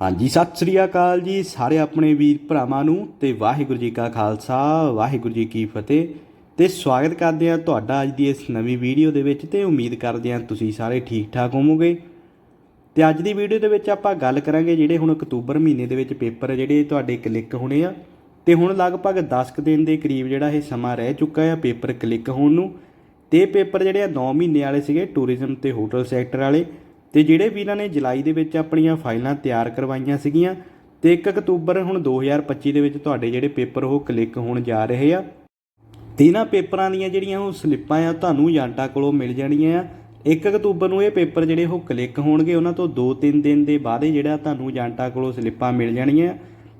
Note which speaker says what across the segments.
Speaker 1: ਹਾਂਜੀ, ਸਤਿ ਸ੍ਰੀ ਅਕਾਲ ਜੀ ਸਾਰੇ ਆਪਣੇ ਵੀਰ ਭਰਾਵਾਂ ਨੂੰ ਤੇ ਵਾਹਿਗੁਰੂ ਜੀ ਕਾ ਖਾਲਸਾ, ਵਾਹਿਗੁਰੂ ਜੀ ਕੀ ਫਤਿਹ। ਤੇ ਸਵਾਗਤ ਕਰਦੇ ਹਾਂ ਤੁਹਾਡਾ ਅੱਜ ਦੀ ਇਸ ਨਵੀਂ ਵੀਡੀਓ ਦੇ ਵਿੱਚ ਤੇ ਉਮੀਦ ਕਰਦੇ ਹਾਂ ਤੁਸੀਂ ਸਾਰੇ ਠੀਕ ਠਾਕ ਹੋਵੋਗੇ। ਤੇ ਅੱਜ ਦੀ ਵੀਡੀਓ ਦੇ ਵਿੱਚ ਆਪਾਂ ਗੱਲ ਕਰਾਂਗੇ ਜਿਹੜੇ ਹੁਣ ਅਕਤੂਬਰ ਮਹੀਨੇ ਦੇ ਵਿੱਚ ਪੇਪਰ ਜਿਹੜੇ ਤੁਹਾਡੇ ਕਲਿੱਕ ਹੋਣੇ ਆ। ਤੇ ਹੁਣ ਲਗਭਗ 10 ਕੁ ਦਿਨ ਦੇ ਕਰੀਬ ਜਿਹੜਾ ਇਹ ਸਮਾਂ ਰਹਿ ਚੁੱਕਾ ਆ ਪੇਪਰ ਕਲਿੱਕ ਹੋਣ ਨੂੰ। ਤੇ ਪੇਪਰ ਜਿਹੜੇ ਆ 9 ਮਹੀਨੇ ਵਾਲੇ ਸੀਗੇ ਟੂਰਿਜ਼ਮ ਤੇ ਹੋਟਲ ਸੈਕਟਰ ਵਾਲੇ। ਤੇ ਜਿਹੜੇ ਵੀ ਇਹਨਾਂ ਨੇ ਜੁਲਾਈ ਦੇ ਵਿੱਚ ਆਪਣੀਆਂ ਫਾਈਲਾਂ ਤਿਆਰ ਕਰਵਾਈਆਂ ਸੀਗੀਆਂ ਤੇ 1 ਅਕਤੂਬਰ ਹੁਣ 2025 ਦੇ ਵਿੱਚ ਤੁਹਾਡੇ ਜਿਹੜੇ ਪੇਪਰ ਉਹ ਕਲਿੱਕ ਹੋਣ ਜਾ ਰਹੇ ਆ। ਤੇ ਇਹਨਾਂ ਪੇਪਰਾਂ ਦੀਆਂ ਜਿਹੜੀਆਂ ਉਹ ਸਲਿੱਪਾਂ ਆ, ਤੁਹਾਨੂੰ ਏਜੰਟਾਂ ਕੋਲੋਂ ਮਿਲ ਜਾਣੀਆਂ ਆ। 1 ਅਕਤੂਬਰ ਨੂੰ ਇਹ ਪੇਪਰ ਜਿਹੜੇ ਉਹ ਕਲਿੱਕ ਹੋਣਗੇ, ਉਹਨਾਂ ਤੋਂ 2-3 ਦਿਨ ਦੇ ਬਾਅਦ ਹੀ ਜਿਹੜਾ ਤੁਹਾਨੂੰ ਏਜੰਟਾਂ ਕੋਲੋਂ ਸਲਿੱਪਾਂ ਮਿਲ ਜਾਣੀਆਂ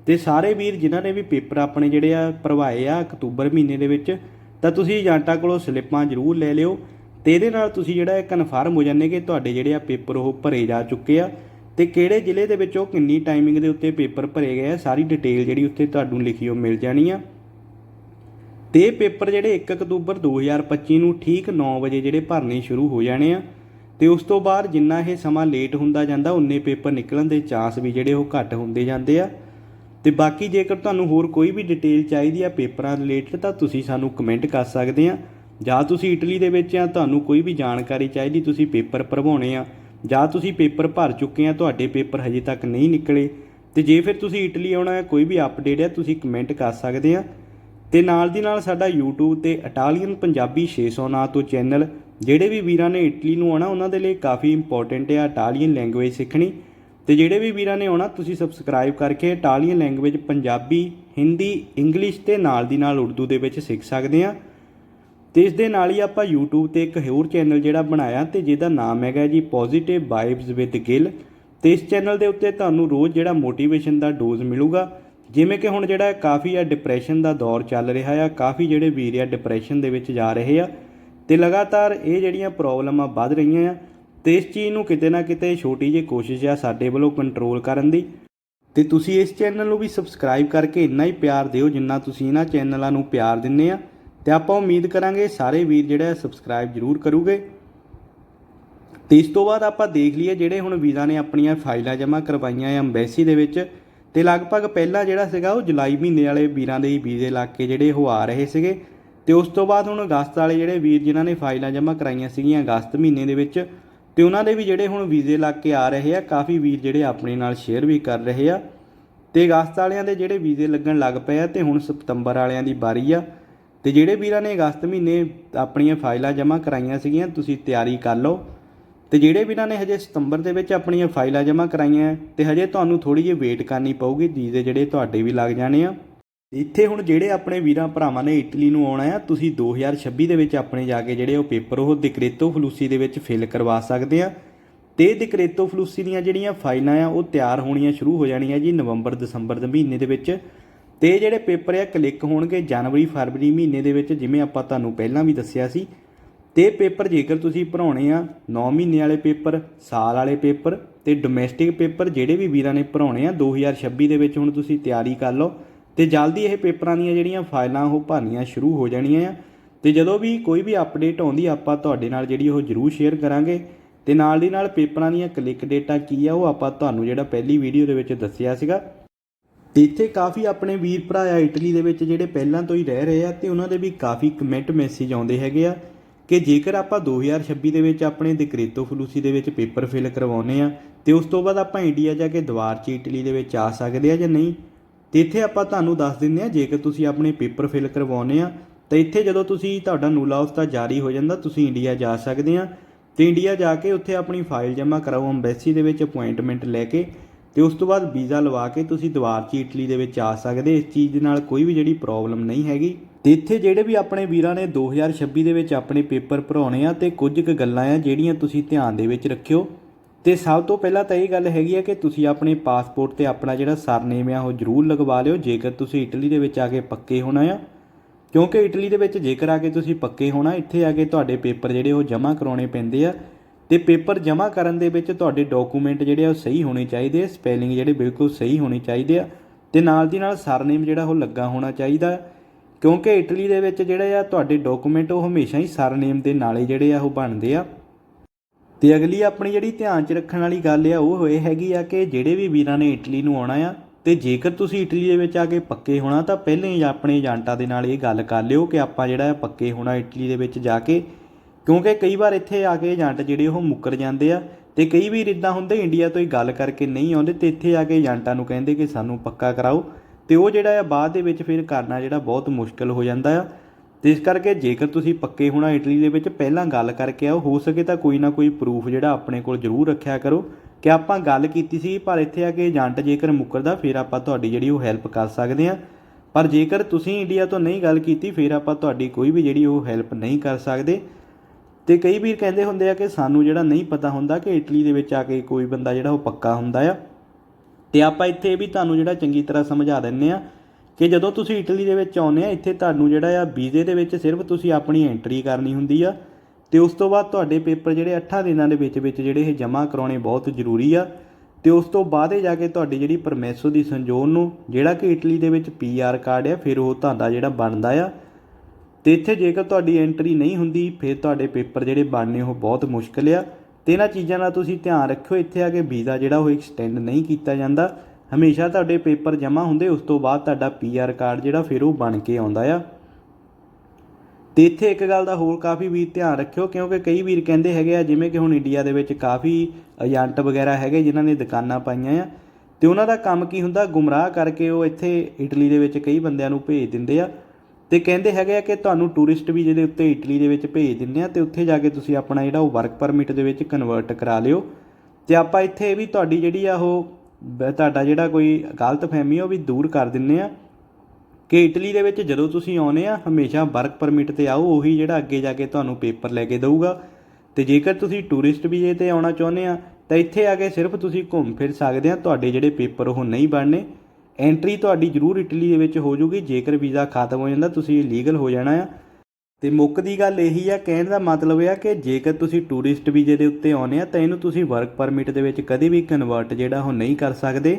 Speaker 1: ਤੇ ਸਾਰੇ ਵੀਰ ਜਿਨ੍ਹਾਂ ਨੇ ਵੀ ਪੇਪਰ ਆਪਣੇ ਜਿਹੜੇ ਆ ਭਰਵਾਏ ਆ ਅਕਤੂਬਰ ਮਹੀਨੇ ਦੇ ਵਿੱਚ, ਤਾਂ ਤੁਸੀਂ ਏਜੰਟਾਂ ਕੋਲੋਂ ਸਲਿੱਪਾਂ ਜ਼ਰੂਰ ਲੈ ਲਿਓ। ਤੇ ਇਹਦੇ ਨਾਲ ਤੁਸੀਂ ਜਿਹੜਾ ਇਹ ਕਨਫਰਮ ਹੋ ਜਾਂਦੇ ਕਿ ਤੁਹਾਡੇ ਜਿਹੜੇ ਆ ਪੇਪਰ ਉਹ ਭਰੇ ਜਾ ਚੁੱਕੇ ਆ ਤੇ ਕਿਹੜੇ ਜ਼ਿਲ੍ਹੇ ਦੇ ਵਿੱਚ ਉਹ ਕਿੰਨੀ ਟਾਈਮਿੰਗ ਦੇ ਉੱਤੇ ਪੇਪਰ ਭਰੇ ਗਏ ਆ, ਸਾਰੀ ਡਿਟੇਲ ਜਿਹੜੀ ਉੱਥੇ ਤੁਹਾਨੂੰ ਲਿਖੀ ਉਹ ਮਿਲ ਜਾਣੀ ਆ। ਤੇ ਇਹ ਪੇਪਰ ਜਿਹੜੇ 1 ਅਕਤੂਬਰ 2025 ਨੂੰ ਠੀਕ 9 ਵਜੇ ਜਿਹੜੇ ਭਰਨੇ ਸ਼ੁਰੂ ਹੋ ਜਾਣੇ ਆ ਤੇ ਉਸ ਤੋਂ ਬਾਅਦ ਜਿੰਨਾ ਇਹ ਸਮਾਂ ਲੇਟ ਹੁੰਦਾ ਜਾਂਦਾ, ਉਨੇ ਪੇਪਰ ਨਿਕਲਣ ਦੇ ਚਾਂਸ ਵੀ ਜਿਹੜੇ ਉਹ ਘੱਟ ਹੁੰਦੇ ਜਾਂਦੇ ਆ। ਤੇ ਬਾਕੀ ਜੇਕਰ ਤੁਹਾਨੂੰ ਹੋਰ ਕੋਈ ਵੀ ਡਿਟੇਲ ਚਾਹੀਦੀ ਆ ਪੇਪਰਾਂ ਰਿਲੇਟਡ ਤਾਂ ਤੁਸੀਂ ਸਾਨੂੰ ਕਮੈਂਟ ਕਰ ਸਕਦੇ ਆ। ਜਾਂ ਤੁਸੀਂ ਇਟਲੀ ਦੇ ਵਿੱਚ ਆ, ਤੁਹਾਨੂੰ ਕੋਈ ਵੀ ਜਾਣਕਾਰੀ ਚਾਹੀਦੀ, ਤੁਸੀਂ ਪੇਪਰ ਭਰਵਾਉਣੇ ਆ। ਜਾਂ ਤੁਸੀਂ ਪੇਪਰ ਭਰ ਚੁੱਕੇ ਆ, ਤੁਹਾਡੇ ਪੇਪਰ ਹਜੇ ਤੱਕ ਨਹੀਂ ਨਿਕਲੇ। ਤੇ ਜੇ ਫਿਰ ਤੁਸੀਂ ਇਟਲੀ ਆਉਣਾ ਹੈ, ਕੋਈ ਵੀ ਅਪਡੇਟ ਹੈ, ਤੁਸੀਂ ਕਮੈਂਟ ਕਰ ਸਕਦੇ ਆ। ਤੇ ਨਾਲ ਦੀ ਨਾਲ ਸਾਡਾ YouTube ਤੇ ਇਟਾਲੀਅਨ ਪੰਜਾਬੀ 600 ਨਾਂ ਤੋਂ ਚੈਨਲ ਜਿਹੜੇ ਵੀ ਵੀਰਾਂ ਨੇ ਇਟਲੀ ਨੂੰ ਆਉਣਾ, ਉਹਨਾਂ ਦੇ ਲਈ ਕਾਫੀ ਇੰਪੋਰਟੈਂਟ ਹੈ ਇਟਾਲੀਅਨ ਲੈਂਗੁਏਜ ਸਿੱਖਣੀ। ਤੇ ਜਿਹੜੇ ਵੀ ਵੀਰਾਂ ਨੇ ਆਉਣਾ, ਤੁਸੀਂ ਸਬਸਕ੍ਰਾਈਬ ਕਰਕੇ Italian language Punjabi, Hindi English ਤੇ ਨਾਲ ਦੀ ਨਾਲ ਉਰਦੂ ਦੇ ਵਿੱਚ ਸਿੱਖ ਸਕਦੇ ਆ। ਤੇ ਇਸ ਦੇ ਨਾਲ ਹੀ ਆਪਾਂ YouTube ਤੇ ਇੱਕ ਹੋਰ ਚੈਨਲ ਜਿਹੜਾ ਬਣਾਇਆ ਤੇ ਜਿਹਦਾ ਨਾਮ ਹੈਗਾ ਜੀ ਪੋਜ਼ਿਟਿਵ ਵਾਈਬਸ ਵਿਦ ਗਿਲ ਤੇ ਇਸ ਚੈਨਲ ਦੇ ਉੱਤੇ ਤੁਹਾਨੂੰ ਰੋਜ਼ ਜਿਹੜਾ ਮੋਟੀਵੇਸ਼ਨ ਦਾ ਡੋਜ਼ ਮਿਲੂਗਾ। ਜਿਵੇਂ ਕਿ ਹੁਣ ਜਿਹੜਾ ਕਾਫੀ ਆ ਡਿਪਰੈਸ਼ਨ ਦਾ ਦੌਰ ਚੱਲ ਰਿਹਾ ਆ, ਕਾਫੀ ਜਿਹੜੇ ਵੀਰ ਆ ਡਿਪਰੈਸ਼ਨ ਦੇ ਵਿੱਚ ਜਾ ਰਹੇ ਆ। ਤੇ ਲਗਾਤਾਰ ਇਹ ਜਿਹੜੀਆਂ ਪ੍ਰੋਬਲਮਾਂ ਵੱਧ ਰਹੀਆਂ ਆ। ਤੇ ਇਸ ਚੀਜ਼ ਨੂੰ ਕਿਤੇ ਨਾ ਕਿਤੇ ਛੋਟੀ ਜਿਹੀ ਕੋਸ਼ਿਸ਼ ਆ ਸਾਡੇ ਵੱਲੋਂ ਕੰਟਰੋਲ ਕਰਨ ਦੀ। ਤੇ ਤੁਸੀਂ ਇਸ ਚੈਨਲ ਨੂੰ ਵੀ ਸਬਸਕ੍ਰਾਈਬ ਕਰਕੇ ਇੰਨਾ ਹੀ ਪਿਆਰ ਦਿਓ ਜਿੰਨਾ ਤੁਸੀਂ ਇਹਨਾਂ ਚੈਨਲਾਂ ਨੂੰ ਪਿਆਰ ਦਿੰਦੇ ਆ। ਤੇ ਆਪਾਂ ਉਮੀਦ ਕਰਾਂਗੇ ਸਾਰੇ ਵੀਰ ਜਿਹੜਾ ਸਬਸਕ੍ਰਾਈਬ ਜ਼ਰੂਰ ਕਰੂਗੇ। ਤੇ ਇਸ ਤੋਂ ਬਾਅਦ ਆਪਾਂ ਦੇਖ ਲਈਏ ਜਿਹੜੇ ਹੁਣ ਵੀਜ਼ਾ ਨੇ ਆਪਣੀਆਂ ਫਾਈਲਾਂ ਜਮ੍ਹਾਂ ਕਰਵਾਈਆਂ ਆ ਐਮਬੈਸੀ ਦੇ ਵਿੱਚ। ਤੇ ਲਗਭਗ ਪਹਿਲਾਂ ਜਿਹੜਾ ਸੀਗਾ ਉਹ ਜੁਲਾਈ ਮਹੀਨੇ ਵਾਲੇ ਵੀਰਾਂ ਦੇ ਹੀ ਵੀਜ਼ੇ ਲੱਗ ਕੇ ਜਿਹੜੇ ਉਹ ਆ ਰਹੇ ਸੀਗੇ। ਤੇ ਉਸ ਤੋਂ ਬਾਅਦ ਹੁਣ ਅਗਸਤ ਵਾਲੇ ਜਿਹੜੇ ਵੀਰ ਜਿਨ੍ਹਾਂ ਨੇ ਫਾਈਲਾਂ ਜਮ੍ਹਾਂ ਕਰਾਈਆਂ ਸੀਗੀਆਂ ਅਗਸਤ ਮਹੀਨੇ ਦੇ ਵਿੱਚ, ਤੇ ਉਹਨਾਂ ਦੇ ਵੀ ਜਿਹੜੇ ਹੁਣ ਵੀਜ਼ੇ ਲੱਗ ਕੇ ਆ ਰਹੇ ਆ, ਕਾਫੀ ਵੀਰ ਜਿਹੜੇ ਆਪਣੇ ਨਾਲ ਸ਼ੇਅਰ ਵੀ ਕਰ ਰਹੇ ਆ। ਤੇ ਅਗਸਤ ਵਾਲਿਆਂ ਦੇ ਜਿਹੜੇ ਵੀਜ਼ੇ ਲੱਗਣ ਲੱਗ ਪਏ ਆ, ਤੇ ਹੁਣ ਸਤੰਬਰ ਵਾਲਿਆਂ ਦੀ ਵਾਰੀ ਆ। ਤੇ ਜਿਹੜੇ ਵੀਰਾਂ ਨੇ ਅਗਸਤ ਮਹੀਨੇ ਆਪਣੀਆਂ ਫਾਈਲਾਂ ਜਮ੍ਹਾਂ ਕਰਾਈਆਂ ਸੀਗੀਆਂ, ਤੁਸੀਂ ਤਿਆਰੀ ਕਰ ਲਓ। ਤੇ ਜਿਹੜੇ ਵੀਰਾਂ ਨੇ ਹਜੇ ਸਤੰਬਰ ਦੇ ਵਿੱਚ ਆਪਣੀਆਂ ਫਾਈਲਾਂ ਜਮ੍ਹਾਂ ਕਰਾਈਆਂ, ਤੇ ਹਜੇ ਤੁਹਾਨੂੰ ਥੋੜੀ ਜਿਹੀ ਵੇਟ ਕਰਨੀ ਪਊਗੀ ਵੀਜ਼ੇ ਜਿਹੜੇ ਤੁਹਾਡੇ ਵੀ ਲੱਗ ਜਾਣੇ ਆ। ਇੱਥੇ ਹੁਣ ਜਿਹੜੇ ਆਪਣੇ ਵੀਰਾਂ ਭਰਾਵਾਂ ਨੇ ਇਟਲੀ ਨੂੰ ਆਉਣਾ ਆ, ਤੁਸੀਂ 2026 ਦੇ ਵਿੱਚ ਆਪਣੇ ਜਾ ਕੇ ਜਿਹੜੇ ਉਹ ਪੇਪਰ ਉਹ ਦਿਕਰੇਤੋ ਫਲੂਸੀ ਦੇ ਵਿੱਚ ਫਿਲ ਕਰਵਾ ਸਕਦੇ ਆ। ਤੇ ਦਿਕਰੇਤੋ ਫਲੂਸੀ ਦੀਆਂ ਜਿਹੜੀਆਂ ਫਾਈਲਾਂ ਆ, ਉਹ ਤਿਆਰ ਹੋਣੀਆਂ ਸ਼ੁਰੂ ਹੋ ਜਾਣੀਆਂ ਜੀ ਨਵੰਬਰ, ਦਸੰਬਰ ਦੇ ਮਹੀਨੇ ਦੇ ਵਿੱਚ। ਤੇ ਇਹ ਜਿਹੜੇ ਪੇਪਰ ਆ ਕਲਿੱਕ ਹੋਣਗੇ ਜਨਵਰੀ, ਫਰਵਰੀ ਮਹੀਨੇ ਦੇ ਵਿੱਚ, ਜਿਵੇਂ ਆਪਾਂ ਤੁਹਾਨੂੰ ਪਹਿਲਾਂ ਵੀ ਦੱਸਿਆ ਸੀ, ਤੇ ਪੇਪਰ ਜੇਕਰ ਤੁਸੀਂ ਭਰਾਉਣੇ ਆ 9 ਮਹੀਨੇ ਵਾਲੇ ਪੇਪਰ, ਸਾਲ ਵਾਲੇ ਪੇਪਰ ਤੇ ਡੋਮੈਸਟਿਕ ਪੇਪਰ ਜਿਹੜੇ ਵੀ ਵੀਰਾਂ ਨੇ ਭਰਾਉਣੇ ਆ 2026 ਦੇ ਵਿੱਚ ਹੁਣ ਤੁਸੀਂ ਤਿਆਰੀ ਕਰ ਲਓ। ਤੇ ਜਲਦੀ ਇਹ ਪੇਪਰਾਂ ਦੀਆਂ ਜਿਹੜੀਆਂ ਫਾਈਲਾਂ ਉਹ ਭਰਨੀਆਂ ਸ਼ੁਰੂ ਹੋ ਜਾਣੀਆਂ ਆ। ਤੇ ਜਦੋਂ ਵੀ ਕੋਈ ਵੀ ਅਪਡੇਟ ਆਉਂਦੀ, ਆਪਾਂ ਤੁਹਾਡੇ ਨਾਲ ਜਿਹੜੀ ਉਹ ਜ਼ਰੂਰ ਸ਼ੇਅਰ ਕਰਾਂਗੇ। ਤੇ ਨਾਲ ਦੀ ਨਾਲ ਪੇਪਰਾਂ ਦੀਆਂ ਕਲਿੱਕ ਡੇਟਾ ਕੀ ਆ, ਉਹ ਆਪਾਂ ਤੁਹਾਨੂੰ ਜਿਹੜਾ ਪਹਿਲੀ ਵੀਡੀਓ ਦੇ ਵਿੱਚ ਦੱਸਿਆ ਸੀਗਾ ਤੇ ਇੱਥੇ ਕਾਫੀ ਆਪਣੇ ਵੀਰ ਭਰਾ ਆ ਇਟਲੀ ਦੇ ਵਿੱਚ ਜਿਹੜੇ ਪਹਿਲਾਂ ਤੋਂ ਹੀ ਰਹਿ ਰਹੇ ਆ ਤੇ ਉਹਨਾਂ ਦੇ ਵੀ ਕਾਫੀ ਕਮੈਂਟ ਮੈਸੇਜ ਆਉਂਦੇ ਹੈਗੇ ਆ ਕਿ ਜੇਕਰ ਆਪਾਂ 2026 ਦੇ ਵਿੱਚ ਆਪਣੇ ਦਿਕਰੇਤੋ ਫਲੂਸੀ ਦੇ ਵਿੱਚ ਪੇਪਰ ਫਿਲ ਕਰਵਾਉਨੇ ਆ ਤੇ ਉਸ ਤੋਂ ਬਾਅਦ ਆਪਾਂ ਇੰਡੀਆ ਜਾ ਕੇ ਦੁਬਾਰ 'ਚ ਇਟਲੀ ਦੇ ਵਿੱਚ ਆ ਸਕਦੇ ਆ ਜਾਂ ਨਹੀਂ, ਤੇ ਇੱਥੇ ਆਪਾਂ ਤੁਹਾਨੂੰ ਦੱਸ ਦਿੰਦੇ ਆ, ਜੇਕਰ ਤੁਸੀਂ ਆਪਣੇ ਪੇਪਰ ਫਿਲ ਕਰਵਾਉਨੇ ਆ, ਤਾਂ ਇੱਥੇ ਜਦੋਂ ਤੁਸੀਂ ਤੁਹਾਡਾ ਨੂਲਾ ਉਸਤਾ ਜਾਰੀ ਹੋ ਜਾਂਦਾ, ਤੁਸੀਂ ਇੰਡੀਆ ਜਾ ਸਕਦੇ ਆ, ਤੇ ਇੰਡੀਆ ਜਾ ਕੇ ਉੱਥੇ ਆਪਣੀ ਫਾਈਲ ਜਮ੍ਹਾਂ ਕਰਾਓ ਐਮਬੈਸੀ ਦੇ ਵਿੱਚ ਅਪਾਇੰਟਮੈਂਟ ਲੈ ਕੇ ਤੇ ਉਸ ਤੋਂ ਬਾਅਦ ਵੀਜ਼ਾ ਲਵਾ ਕੇ ਤੁਸੀਂ ਦੁਬਾਰ 'ਚ ਇਟਲੀ ਦੇ ਵਿੱਚ ਆ ਸਕਦੇ ਇਸ ਚੀਜ਼ ਦੇ ਨਾਲ ਕੋਈ ਵੀ ਜਿਹੜੀ ਪ੍ਰੋਬਲਮ ਨਹੀਂ ਹੈਗੀ। ਤੇ ਇੱਥੇ ਜਿਹੜੇ ਵੀ ਆਪਣੇ ਵੀਰਾਂ ਨੇ 2026 ਦੇ ਵਿੱਚ ਆਪਣੇ ਪੇਪਰ ਭਰਾਉਣੇ ਆ ਤੇ ਕੁਝ ਕੁ ਗੱਲਾਂ ਆ ਜਿਹੜੀਆਂ ਤੁਸੀਂ ਧਿਆਨ ਦੇ ਵਿੱਚ ਰੱਖਿਓ। ਤੇ ਸਭ ਤੋਂ ਪਹਿਲਾਂ ਤਾਂ ਇਹ ਗੱਲ ਹੈਗੀ ਆ ਕਿ ਤੁਸੀਂ ਆਪਣੇ ਪਾਸਪੋਰਟ ਤੇ ਆਪਣਾ ਜਿਹੜਾ ਸਰਨੇਮ ਆ ਉਹ ਜ਼ਰੂਰ ਲਗਵਾ ਲਿਓ, ਜੇਕਰ ਤੁਸੀਂ ਇਟਲੀ ਦੇ ਵਿੱਚ ਆ ਕੇ ਪੱਕੇ ਹੋਣਾ ਆ। ਕਿਉਂਕਿ ਇਟਲੀ ਦੇ ਵਿੱਚ ਜੇਕਰ ਆ ਕੇ ਤੁਸੀਂ ਪੱਕੇ ਹੋਣਾ, ਇੱਥੇ ਆ ਕੇ ਤੁਹਾਡੇ ਪੇਪਰ ਜਿਹੜੇ ਉਹ ਜਮ੍ਹਾਂ ਕਰਾਉਣੇ ਪੈਂਦੇ ਆ। ਤੇ ਪੇਪਰ ਜਮ੍ਹਾਂ ਕਰਨ ਦੇ ਵਿੱਚ ਤੁਹਾਡੇ ਡਾਕੂਮੈਂਟ ਜਿਹੜੇ ਆ ਉਹ ਸਹੀ ਹੋਣੇ ਚਾਹੀਦੇ ਆ, ਸਪੈਲਿੰਗ ਜਿਹੜੇ ਬਿਲਕੁਲ ਸਹੀ ਹੋਣੇ ਚਾਹੀਦੇ ਆ ਤੇ ਨਾਲ ਦੀ ਨਾਲ ਸਰਨੇਮ ਜਿਹੜਾ ਉਹ ਲੱਗਾ ਹੋਣਾ ਚਾਹੀਦਾ। ਕਿਉਂਕਿ ਇਟਲੀ ਦੇ ਵਿੱਚ ਜਿਹੜੇ ਆ ਤੁਹਾਡੇ ਡਾਕੂਮੈਂਟ ਉਹ ਹਮੇਸ਼ਾ ਹੀ ਸਰਨੇਮ ਦੇ ਨਾਲੇ ਜਿਹੜੇ ਆ ਉਹ ਬਣਦੇ ਆ। ਤੇ ਅਗਲੀ ਆਪਣੀ ਜਿਹੜੀ ਧਿਆਨ 'ਚ ਰੱਖਣ ਵਾਲੀ ਗੱਲ ਆ, ਉਹ ਇਹ ਹੈਗੀ ਆ ਕਿ ਜਿਹੜੇ ਵੀ ਵੀਰਾਂ ਨੇ ਇਟਲੀ ਨੂੰ ਆਉਣਾ ਆ, ਤੇ ਜੇਕਰ ਤੁਸੀਂ ਇਟਲੀ ਦੇ ਵਿੱਚ ਆ ਕੇ ਪੱਕੇ ਹੋਣਾ, ਤਾਂ ਪਹਿਲਾਂ ਹੀ ਆਪਣੇ ਏਜੰਟਾਂ ਦੇ ਨਾਲ ਇਹ ਗੱਲ ਕਰ ਲਿਓ ਕਿ ਆਪਾਂ ਜਿਹੜਾ ਹੈ ਪੱਕੇ ਹੋਣਾ ਇਟਲੀ ਦੇ ਵਿੱਚ ਜਾ ਕੇ। ਕਿਉਂਕਿ ਕਈ ਵਾਰ ਇੱਥੇ ਆ ਕੇ ਏਜੰਟ ਜਿਹੜੇ ਉਹ ਮੁੱਕਰ ਜਾਂਦੇ ਆ ਤੇ ਕਈ ਵੀ ਇਦਾਂ ਹੁੰਦੇ ਇੰਡੀਆ ਤੋਂ ਹੀ ਗੱਲ ਕਰਕੇ ਨਹੀਂ ਆਉਂਦੇ ਤੇ ਇੱਥੇ ਆ ਕੇ ਏਜੰਟਾਂ ਨੂੰ ਕਹਿੰਦੇ ਕਿ ਸਾਨੂੰ ਪੱਕਾ ਕਰਾਓ ਤੇ ਉਹ ਜਿਹੜਾ ਆ ਬਾਅਦ ਦੇ ਵਿੱਚ ਫਿਰ ਕਰਨਾ ਜਿਹੜਾ ਬਹੁਤ ਮੁਸ਼ਕਲ ਹੋ ਜਾਂਦਾ ਆ। ਤੇ ਇਸ ਕਰਕੇ ਜੇਕਰ ਤੁਸੀਂ ਪੱਕੇ ਹੋਣਾ ਇਟਲੀ ਦੇ ਵਿੱਚ ਪਹਿਲਾਂ ਗੱਲ ਕਰਕੇ ਆਓ, ਹੋ ਸਕੇ ਤਾਂ ਕੋਈ ਨਾ ਕੋਈ ਪ੍ਰੂਫ ਜਿਹੜਾ ਆਪਣੇ ਕੋਲ ਜ਼ਰੂਰ ਰੱਖਿਆ ਕਰੋ ਕਿ ਆਪਾਂ ਗੱਲ ਕੀਤੀ ਸੀ, ਪਰ ਇੱਥੇ ਆ ਕੇ ਏਜੰਟ ਜੇਕਰ ਮੁੱਕਰਦਾ ਫਿਰ ਆਪਾਂ ਤੁਹਾਡੀ ਜਿਹੜੀ ਉਹ ਹੈਲਪ ਕਰ ਸਕਦੇ ਆ। ਪਰ ਜੇਕਰ ਤੁਸੀਂ ਇੰਡੀਆ ਤੋਂ ਨਹੀਂ ਗੱਲ ਕੀਤੀ, ਫਿਰ ਆਪਾਂ ਤੁਹਾਡੀ ਕੋਈ ਵੀ ਜਿਹੜੀ ਉਹ ਹੈਲਪ ਨਹੀਂ ਕਰ ਸਕਦੇ। ਤੇ ਕਈ ਵੀਰ ਕਹਿੰਦੇ ਹੁੰਦੇ ਆ ਕਿ ਸਾਨੂੰ ਜਿਹੜਾ ਨਹੀਂ ਪਤਾ ਹੁੰਦਾ ਕਿ ਇਟਲੀ ਦੇ ਵਿੱਚ ਆ ਕੇ ਕੋਈ ਬੰਦਾ ਜਿਹੜਾ ਉਹ ਪੱਕਾ ਹੁੰਦਾ ਆ। ਤੇ ਆਪਾਂ ਇੱਥੇ ਵੀ ਤੁਹਾਨੂੰ ਜਿਹੜਾ ਚੰਗੀ ਤਰ੍ਹਾਂ ਸਮਝਾ ਦਿੰਨੇ ਆ ਕਿ ਜਦੋਂ ਤੁਸੀਂ ਇਟਲੀ ਦੇ ਵਿੱਚ ਆਉਂਦੇ ਆ, ਇੱਥੇ ਤੁਹਾਨੂੰ ਜਿਹੜਾ ਆ ਵੀਜ਼ੇ ਦੇ ਵਿੱਚ ਸਿਰਫ ਤੁਸੀਂ ਆਪਣੀ ਐਂਟਰੀ ਕਰਨੀ ਹੁੰਦੀ ਆ। ਤੇ ਉਸ ਤੋਂ ਬਾਅਦ ਤੁਹਾਡੇ ਪੇਪਰ ਜਿਹੜੇ 8 ਦਿਨਾਂ ਦੇ ਵਿੱਚ ਵਿੱਚ ਜਿਹੜੇ ਇਹ ਜਮ੍ਹਾਂ ਕਰਾਉਣੇ ਬਹੁਤ ਜ਼ਰੂਰੀ ਆ। ਤੇ ਉਸ ਤੋਂ ਬਾਅਦ ਇਹ ਜਾ ਕੇ ਤੁਹਾਡੀ ਜਿਹੜੀ ਪਰਮੇਸੋ ਦੀ ਸੰਜੋਨ ਨੂੰ ਜਿਹੜਾ ਕਿ ਇਟਲੀ ਦੇ ਵਿੱਚ ਪੀਆਰ ਕਾਰਡ ਆ, ਫਿਰ ਉਹ ਤੁਹਾਡਾ ਜਿਹੜਾ ਬਣਦਾ ਆ। ਤੇ ਇੱਥੇ ਜੇਕਰ ਤੁਹਾਡੀ ਐਂਟਰੀ ਨਹੀਂ ਹੁੰਦੀ, ਫਿਰ ਤੁਹਾਡੇ ਪੇਪਰ ਜਿਹੜੇ ਬਣਨੇ ਉਹ ਬਹੁਤ ਮੁਸ਼ਕਲ ਆ। ਤੇ ਇਹਨਾਂ ਚੀਜ਼ਾਂ ਦਾ ਤੁਸੀਂ ਧਿਆਨ ਰੱਖਿਓ, ਇੱਥੇ ਆ ਕੇ ਵੀਜ਼ਾ ਜਿਹੜਾ ਉਹ ਐਕਸਟੈਂਡ ਨਹੀਂ ਕੀਤਾ ਜਾਂਦਾ। ਹਮੇਸ਼ਾ ਤੁਹਾਡੇ ਪੇਪਰ ਜਮ੍ਹਾਂ ਹੁੰਦੇ, ਉਸ ਤੋਂ ਬਾਅਦ ਤੁਹਾਡਾ ਪੀਆਰ ਕਾਰਡ ਜਿਹੜਾ ਫਿਰ ਉਹ ਬਣ ਕੇ ਆਉਂਦਾ ਆ। ਤੇ ਇੱਥੇ ਇੱਕ ਗੱਲ ਦਾ ਹੋਰ ਕਾਫੀ ਵੀਰ ਧਿਆਨ ਰੱਖਿਓ, ਕਿਉਂਕਿ ਕਈ ਵੀਰ ਕਹਿੰਦੇ ਹੈਗੇ ਆ, ਜਿਵੇਂ ਕਿ ਹੁਣ ਇੰਡੀਆ ਦੇ ਵਿੱਚ ਕਾਫੀ ਏਜੰਟ ਵਗੈਰਾ ਹੈਗੇ ਜਿਨ੍ਹਾਂ ਨੇ ਦੁਕਾਨਾਂ ਪਾਈਆਂ ਆ। ਤੇ ਉਹਨਾਂ ਦਾ ਕੰਮ ਕੀ ਹੁੰਦਾ, ਗੁੰਮਰਾਹ ਕਰਕੇ ਉਹ ਇੱਥੇ ਇਟਲੀ ਦੇ ਵਿੱਚ ਕਈ ਬੰਦਿਆਂ ਨੂੰ ਭੇਜ ਦਿੰਦੇ ਆ। ਤੇ ਕਹਿੰਦੇ ਹੈਗੇ ਆ ਕਿ ਤੁਹਾਨੂੰ ਟੂਰਿਸਟ ਵੀਜ਼ੇ ਦੇ ਉੱਤੇ ਇਟਲੀ ਦੇ ਵਿੱਚ ਭੇਜ ਦਿੰਦੇ ਆ ਤੇ ਉੱਥੇ ਜਾ ਕੇ ਤੁਸੀਂ ਆਪਣਾ ਜਿਹੜਾ ਉਹ ਵਰਕ ਪਰਮਿਟ ਦੇ ਵਿੱਚ ਕਨਵਰਟ ਕਰਾ ਲਿਓ। ਤੇ ਆਪਾਂ ਇੱਥੇ ਇਹ ਵੀ ਤੁਹਾਡੀ ਜਿਹੜੀ ਆ ਉਹ ਤੁਹਾਡਾ ਜਿਹੜਾ ਕੋਈ ਗਲਤ ਫਹਿਮੀ ਉਹ ਵੀ ਦੂਰ ਕਰ ਦਿੰਨੇ ਆ ਕਿ ਇਟਲੀ ਦੇ ਵਿੱਚ ਜਦੋਂ ਤੁਸੀਂ ਆਉਨੇ ਆ, ਹਮੇਸ਼ਾ ਵਰਕ ਪਰਮਿਟ ਤੇ ਆਓ, ਉਹੀ ਜਿਹੜਾ ਅੱਗੇ ਜਾ ਕੇ ਤੁਹਾਨੂੰ ਪੇਪਰ ਲੈ ਕੇ ਦੇਊਗਾ। ਤੇ ਜੇਕਰ ਤੁਸੀਂ ਟੂਰਿਸਟ ਵੀਜ਼ੇ ਤੇ ਆਉਣਾ ਚਾਹੁੰਦੇ ਆ, ਤਾਂ ਇੱਥੇ ਆ ਕੇ ਸਿਰਫ ਤੁਸੀਂ ਘੁੰਮ ਫਿਰ ਸਕਦੇ ਆ, ਤੁਹਾਡੇ ਜਿਹੜੇ ਪੇਪਰ ਉਹ ਨਹੀਂ ਬਣਨੇ। ਐਂਟਰੀ ਤੁਹਾਡੀ ਜ਼ਰੂਰ ਇਟਲੀ ਦੇ ਵਿੱਚ ਹੋ ਜੂਗੀ, ਜੇਕਰ ਵੀਜ਼ਾ ਖਤਮ ਹੋ ਜਾਂਦਾ, ਤੁਸੀਂ ਲੀਗਲ ਹੋ ਜਾਣਾ ਆ। ਤੇ ਮੁੱਕ ਦੀ ਗੱਲ ਇਹੀ ਆ, ਕਹਿਣ ਦਾ ਮਤਲਬ ਇਹ ਆ ਕਿ ਜੇਕਰ ਤੁਸੀਂ ਟੂਰਿਸਟ ਵੀਜ਼ੇ ਦੇ ਉੱਤੇ ਆਉਨੇ ਆ, ਤਾਂ ਇਹਨੂੰ ਤੁਸੀਂ ਵਰਕ ਪਰਮਿਟ ਦੇ ਵਿੱਚ ਕਦੇ ਵੀ ਕਨਵਰਟ ਜਿਹੜਾ ਉਹ ਨਹੀਂ ਕਰ ਸਕਦੇ।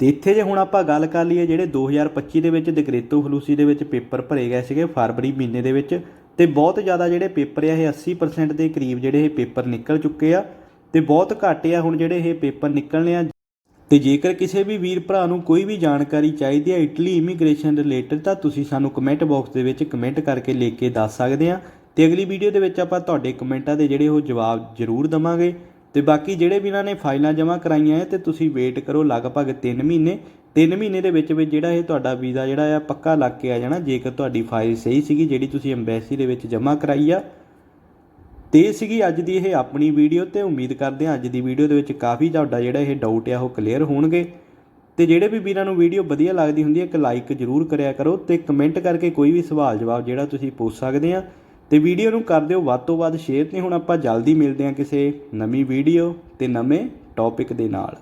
Speaker 1: ਤੇ ਇੱਥੇ ਜੇ ਹੁਣ ਆਪਾਂ ਗੱਲ ਕਰ ਲਈਏ, ਜਿਹੜੇ 2025 ਦੇ ਵਿੱਚ ਡਿਕਰੇਤੋ ਫਲੂਸੀ ਦੇ ਵਿੱਚ ਪੇਪਰ ਭਰੇ ਗਏ ਸੀਗੇ, ਫਰਵਰੀ ਮਹੀਨੇ ਦੇ ਵਿੱਚ, ਤੇ ਬਹੁਤ ਜ਼ਿਆਦਾ ਜਿਹੜੇ ਪੇਪਰ ਆ, ਇਹ 80% ਦੇ ਕਰੀਬ ਜਿਹੜੇ ਇਹ ਪੇਪਰ ਨਿਕਲ ਚੁੱਕੇ ਆ, ਤੇ ਬਹੁਤ ਘੱਟ ਆ ਹੁਣ ਜਿਹੜੇ ਇਹ ਪੇਪਰ ਨਿਕਲਣੇ ਆ। ਤੇ ਜੇਕਰ ਕਿਸੇ ਵੀ ਵੀਰ ਭਰਾ ਨੂੰ ਕੋਈ ਵੀ ਜਾਣਕਾਰੀ ਚਾਹੀਦੀ ਹੈ ਇਟਲੀ ਇਮੀਗ੍ਰੇਸ਼ਨ ਰਿਲੇਟਡ, ਤਾਂ ਤੁਸੀਂ ਸਾਨੂੰ ਕਮੈਂਟ ਬਾਕਸ ਦੇ ਵਿੱਚ ਕਮੈਂਟ ਕਰਕੇ ਲਿਖ ਕੇ ਦੱਸ ਸਕਦੇ ਆ ਤੇ ਅਗਲੀ ਵੀਡੀਓ ਦੇ ਵਿੱਚ ਆਪਾਂ ਤੁਹਾਡੇ ਕਮੈਂਟਾਂ ਦੇ ਜਿਹੜੇ ਉਹ ਜਵਾਬ ਜ਼ਰੂਰ ਦਵਾਂਗੇ। ਤੇ ਬਾਕੀ ਜਿਹੜੇ ਵੀ ਇਹਨਾਂ ਨੇ ਫਾਈਲਾਂ ਜਮ੍ਹਾਂ ਕਰਾਈਆਂ ਹੈ, ਤੇ ਤੁਸੀਂ ਵੇਟ ਕਰੋ ਲਗਭਗ 3 ਮਹੀਨੇ। 3 ਮਹੀਨੇ ਦੇ ਵਿੱਚ ਵਿੱਚ ਜਿਹੜਾ ਇਹ ਤੁਹਾਡਾ ਵੀਜ਼ਾ ਜਿਹੜਾ ਆ, ਪੱਕਾ ਲੱਗ ਕੇ ਆ ਜਾਣਾ, ਜੇਕਰ ਤੁਹਾਡੀ ਫਾਈਲ ਸਹੀ ਸੀਗੀ, ਜਿਹੜੀ ਤੁਸੀਂ ਐਮਬੈਸੀ ਦੇ ਵਿੱਚ ਜਮ੍ਹਾਂ ਕਰਾਈ ਆ। ਤੇ ਇਹ ਸੀਗੀ ਅੱਜ ਦੀ ਇਹ ਆਪਣੀ ਵੀਡੀਓ ਤੇ ਉਮੀਦ ਕਰਦੇ ਹਾਂ ਅੱਜ ਦੀ ਵੀਡੀਓ ਦੇ ਵਿੱਚ ਕਾਫੀ ਤੁਹਾਡਾ ਜਿਹੜਾ ਇਹ ਡਾਊਟ ਆ ਉਹ ਕਲੀਅਰ ਹੋਣਗੇ। ਤੇ ਜਿਹੜੇ ਵੀ ਵੀਰਾਂ ਨੂੰ ਵੀਡੀਓ ਵਧੀਆ ਲੱਗਦੀ ਹੁੰਦੀ ਹੈ ਇੱਕ ਲਾਈਕ ਜ਼ਰੂਰ ਕਰਿਆ ਕਰੋ ਤੇ ਕਮੈਂਟ ਕਰਕੇ ਕੋਈ ਵੀ ਸਵਾਲ ਜਵਾਬ ਜਿਹੜਾ ਤੁਸੀਂ ਪੁੱਛ ਸਕਦੇ ਆ, ਤੇ ਵੀਡੀਓ ਨੂੰ ਕਰ ਦਿਓ ਵੱਧ ਤੋਂ ਵੱਧ ਸ਼ੇਅਰ ਤੇ ਹੁਣ ਆਪਾਂ ਜਲਦੀ ਮਿਲਦੇ ਹਾਂ ਕਿਸੇ ਨਵੀਂ ਵੀਡੀਓ ਤੇ ਨਵੇਂ ਟੌਪਿਕ ਦੇ ਨਾਲ।